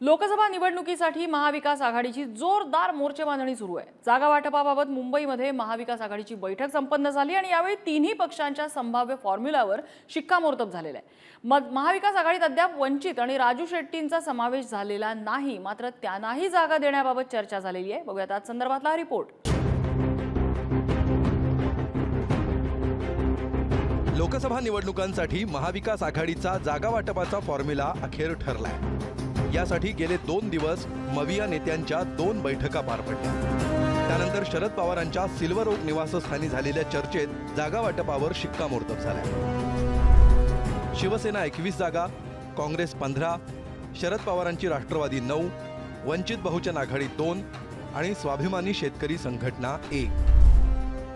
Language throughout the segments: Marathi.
लोकसभा निवडणुकीसाठी महाविकास आघाडीची जोरदार मोर्चे बांधणी सुरू आहे. जागा वाटपाबाबत मुंबईमध्ये महाविकास आघाडीची बैठक संपन्न झाली आणि यावेळी तिन्ही पक्षांच्या संभाव्य फॉर्म्युलावर शिक्कामोर्तब झालेला आहे. मग महाविकास आघाडीत अद्याप वंचित आणि राजू शेट्टींचा समावेश झालेला नाही मात्र त्यांनाही जागा देण्याबाबत चर्चा झालेली आहे. बघूयात आज संदर्भातला हा रिपोर्ट. लोकसभा निवडणुकांसाठी महाविकास आघाडीचा जागा वाटपाचा फॉर्म्युला अखेर ठरलाय. यासाठी गेले दोन दिवस मविया नेत्यांच्या दोन बैठका पार पडल्या. त्यानंतर शरद पवारांच्या सिल्वर ओक निवासस्थानी झालेल्या चर्चेत जागा वाटपावर शिक्कामोर्तब झालाय शिवसेना एकवीस जागा काँग्रेस पंधरा शरद पवारांची राष्ट्रवादी नऊ वंचित बहुजन आघाडी दोन आणि स्वाभिमानी शेतकरी संघटना एक.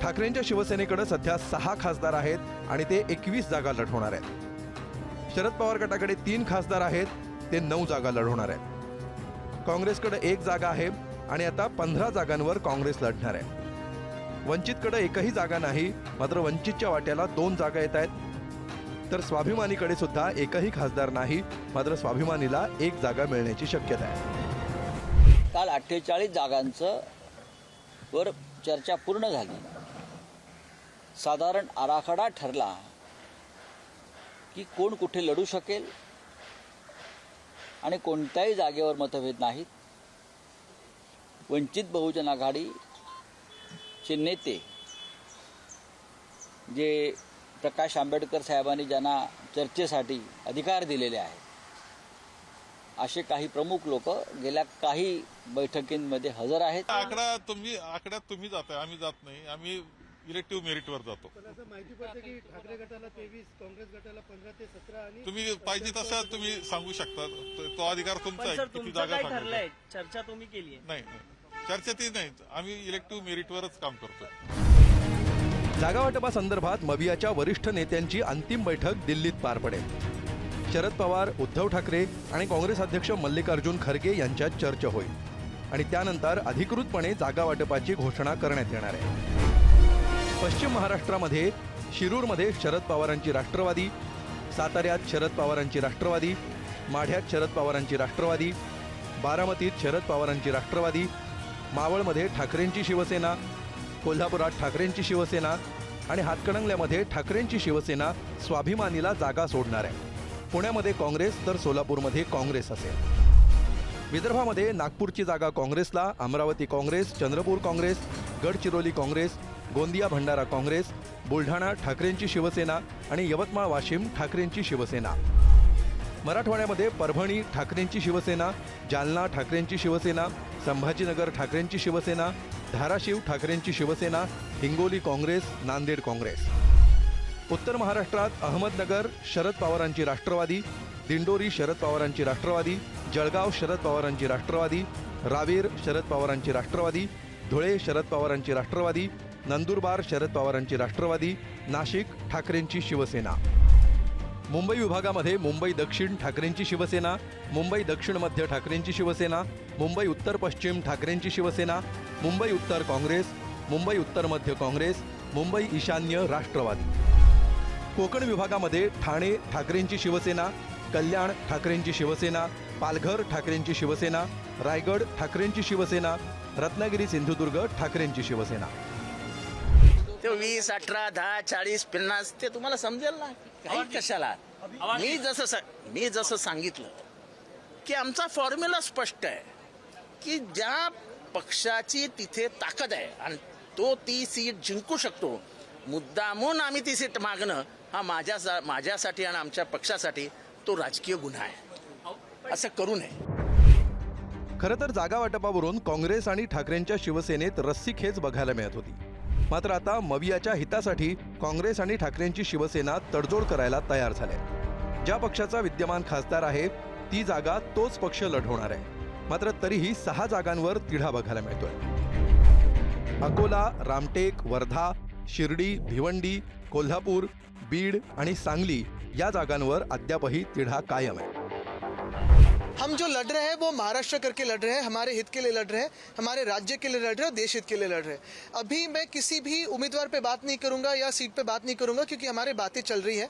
ठाकरेंच्या शिवसेनेकडे सध्या सहा खासदार आहेत आणि ते एकवीस जागा लढवणार आहेत. शरद पवार गटाकडे तीन खासदार आहेत ते नऊ जागा लढवणार आहेत. काँग्रेसकडे एक जागा आहे आणि आता पंधरा जागांवर काँग्रेस लढणार आहे. वंचितकडे एकही जागा नाही मात्र वंचितच्या वाट्याला दोन जागा येत आहेत. तर स्वाभिमानीकडे सुद्धा एकही खासदार नाही मात्र स्वाभिमानीला एक जागा मिळण्याची शक्यता आहे. काल अठ्ठेचाळीस जागांचं वर चर्चा पूर्ण झाली. साधारण आराखडा ठरला की कोण कुठे लढू शकेल आणि कोणत्याही जागेवर मतभेद नाहीत. वंचित बहुजन आघाडीचे नेते जे प्रकाश आंबेडकर साहेबांनी ज्यांना चर्चेसाठी अधिकार दिलेले आहेत असे काही प्रमुख लोक गेल्या काही बैठकींमध्ये हजर आहेत. आकडा तुम्ही आकड्यात तुम्ही जाताय आम्ही जात नाही. आम्ही इलेक्टिव्ह मेरिटवर जातो. असं माहिती पडतं की ठाकरे गटाला तेवीस काँग्रेस गटाला पंधरा ते सतरा आणि तुम्ही पाहिजे तसा तुम्ही सांगू शकता. तो- तो अधिकार तुमचा पण आहे सर किती तुमचं जागा काय सांगायचं. ठरलंय? चर्चा तुम्ही केली आहे. नाही नाही. चर्चेतही नाही. आम्ही इलेक्टिव्ह मेरिटवरच काम करतोय. जागा वाटपासंदर्भात मवियाच्या वरिष्ठ नेत्यांची अंतिम बैठक दिल्लीत पार पडेल. शरद पवार उद्धव ठाकरे आणि काँग्रेस अध्यक्ष मल्लिकार्जुन खरगे यांच्यात चर्चा होईल. आणि त्यानंतर अधिकृतपणे जागा वाटपाची घोषणा करण्यात येणार आहे. पश्चिम महाराष्ट्रामध्ये शिरूरमध्ये शरद पवारांची राष्ट्रवादी साताऱ्यात शरद पवारांची राष्ट्रवादी माढ्यात शरद पवारांची राष्ट्रवादी बारामतीत शरद पवारांची राष्ट्रवादी मावळमध्ये ठाकरेंची शिवसेना कोल्हापुरात ठाकरेंची शिवसेना आणि हातकणंगल्यामध्ये ठाकरेंची शिवसेना स्वाभिमानीला जागा सोडणार आहे. पुण्यामध्ये काँग्रेस तर सोलापूरमध्ये काँग्रेस असेल. विदर्भामध्ये नागपूरची जागा काँग्रेसला अमरावती काँग्रेस चंद्रपूर काँग्रेस गडचिरोली काँग्रेस गोंदिया भंडारा काँग्रेस बुलढाणा ठाकरेंची शिवसेना आणि यवतमाळ वाशिम ठाकरेंची शिवसेना. मराठवाड्यामध्ये परभणी ठाकरेंची शिवसेना जालना ठाकरेंची शिवसेना संभाजीनगर ठाकरेंची शिवसेना धाराशिव ठाकरेंची शिवसेना हिंगोली काँग्रेस नांदेड काँग्रेस. उत्तर महाराष्ट्रात अहमदनगर शरद पवारांची राष्ट्रवादी दिंडोरी शरद पवारांची राष्ट्रवादी जळगाव शरद पवारांची राष्ट्रवादी रावेर शरद पवारांची राष्ट्रवादी धुळे शरद पवारांची राष्ट्रवादी नंदुरबार शरद पवारांची राष्ट्रवादी नाशिक ठाकरेंची शिवसेना. मुंबई विभागामध्ये मुंबई दक्षिण ठाकरेंची शिवसेना मुंबई दक्षिण मध्य ठाकरेंची शिवसेना मुंबई उत्तर पश्चिम ठाकरेंची शिवसेना मुंबई उत्तर काँग्रेस मुंबई उत्तर मध्य काँग्रेस मुंबई ईशान्य राष्ट्रवादी. कोकण विभागामध्ये ठाणे ठाकरेंची शिवसेना कल्याण ठाकरेंची शिवसेना पालघर ठाकरेंची शिवसेना रायगड ठाकरेंची शिवसेना रत्नागिरी सिंधुदुर्ग ठाकरेंची शिवसेना. ते वीस अठरा दहा चाळीस पन्नास ते तुम्हाला समजेल ना काही कशाला. मी जसं सा- मी जसं सांगितलं की आमचा फॉर्म्युला स्पष्ट आहे की ज्या पक्षाची तिथे ताकद आहे आणि तो ती सीट जिंकू शकतो मुद्दामून आम्ही ती सीट मागणं हा माझ्या माझ्यासाठी आणि आमच्या पक्षासाठी तो राजकीय गुन्हा आहे. असं करू नये. खरं तर जागा वाटपावरून काँग्रेस आणि ठाकरेंच्या शिवसेनेत रस्सीखेच बघायला मिळत होती. मात्र आता मवियाच्या हितासाठी काँग्रेस आणि ठाकरेंची शिवसेना तडजोड करायला तयार झाले. ज्या पक्षाचा विद्यमान खासदार आहे ती जागा तोच पक्ष लढवणार आहे. मात्र तरीही सहा जागांवर तिढा बघायला मिळतोय. अकोला रामटेक वर्धा शिर्डी भिवंडी कोल्हापूर बीड आणि सांगली या जागांवर अद्यापही तिढा कायम आहे. हम जो लड़ रहे हैं, वो महाराष्ट्र करके लड़ रहे हैं, हमारे हित के लिए लड़ रहे हैं, हमारे राज्य के लिए लड़ रहे हैं देश हित के लिए लड़ रहे हैं। अभी मैं किसी भी उम्मीदवार पे बात नहीं करूँगा या सीट पे बात नहीं करूँगा क्योंकि हमारे बातें चल रही है।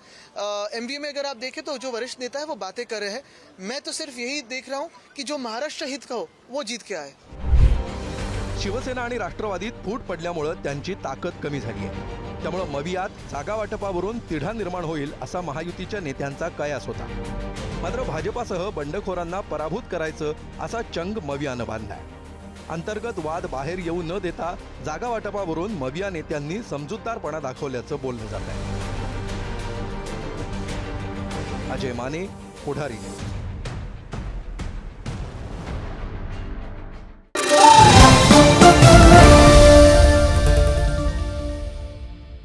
एम में अगर आप देखें तो जो वरिष्ठ नेता है, वो बातें कर रहे हैं। मैं तो सिर्फ़ यही देख रहा हूँ कि जो महाराष्ट्र हित का हो, वो जीत के आए। शिवसेना आणि राष्ट्रवादीत फूट पडल्यामुळं त्यांची ताकद कमी झाली आहे त्यामुळं मवियात जागा वाटपावरून तिढा निर्माण होईल असा महायुतीच्या नेत्यांचा कयास होता. मात्र भाजपासह बंडखोरांना पराभूत करायचं असा चंग मवियानं बांधलाय. अंतर्गत वाद बाहेर येऊ न देता जागा वाटपावरून मविया नेत्यांनी समजूतदारपणा दाखवल्याचं बोललं जात आहे अजय माने पुढारी न्यूज.